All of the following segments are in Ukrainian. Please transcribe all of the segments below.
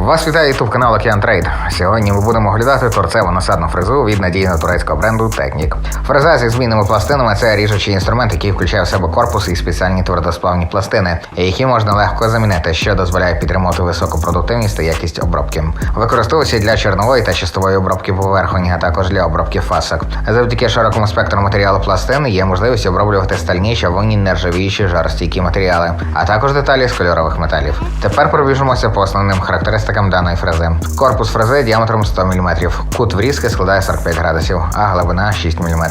Вас вітає ютуб канал Океан Трейд. Сьогодні ми будемо оглядати торцеву насадну фрезу від надійного турецького бренду Технік. Фреза зі змінними пластинами це ріжучий інструмент, який включає в себе корпус і спеціальні твердосплавні пластини, які можна легко замінити, що дозволяє підтримувати високу продуктивність та якість обробки. Використовується для чорнової та чистової обробки поверхонь, а також для обробки фасок. Завдяки широкому спектру матеріалу пластин є можливість оброблювати стальні, чавунні, нержавіючі, жаростійкі матеріали, а також деталі з кольорових металів. Тепер пробіжимося по основним характеристикам даної фрези. Корпус фрези діаметром 100 мм, кут врізки складає 45 градусів, а глибина 6 мм.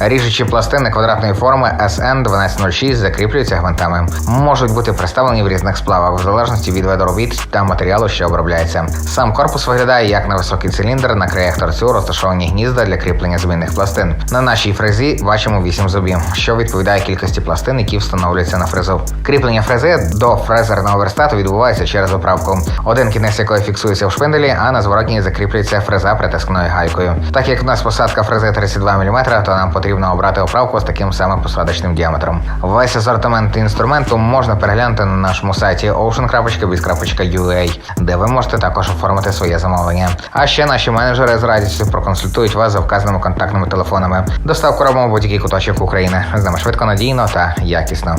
Ріжучі пластини квадратної форми SN 1206 закріплюються гвинтами. Можуть бути представлені в різних сплавах в залежності від виду робіт та матеріалу, що обробляється. Сам корпус виглядає як невисокий циліндр, на краях торцю розташовані гнізда для кріплення змінних пластин. На нашій фрезі бачимо 8 зубів, що відповідає кількості пластин, які встановлюються на фрезу. Кріплення фрези до фрезерного верстату відбувається через оправку. Один кінець якої фіксується в шпинделі, а на зворотній закріплюється фреза притискною гайкою. Так як у нас посадка фрези 32 мм, то нам потрібно обрати оправку з таким самим посадочним діаметром. Весь асортимент інструменту можна переглянути на нашому сайті ocean.biz.ua, де ви можете також оформити своє замовлення. А ще наші менеджери з радістю проконсультують вас за вказаними контактними телефонами. Доставку робимо будь-який куточок України. З нами швидко, надійно та якісно.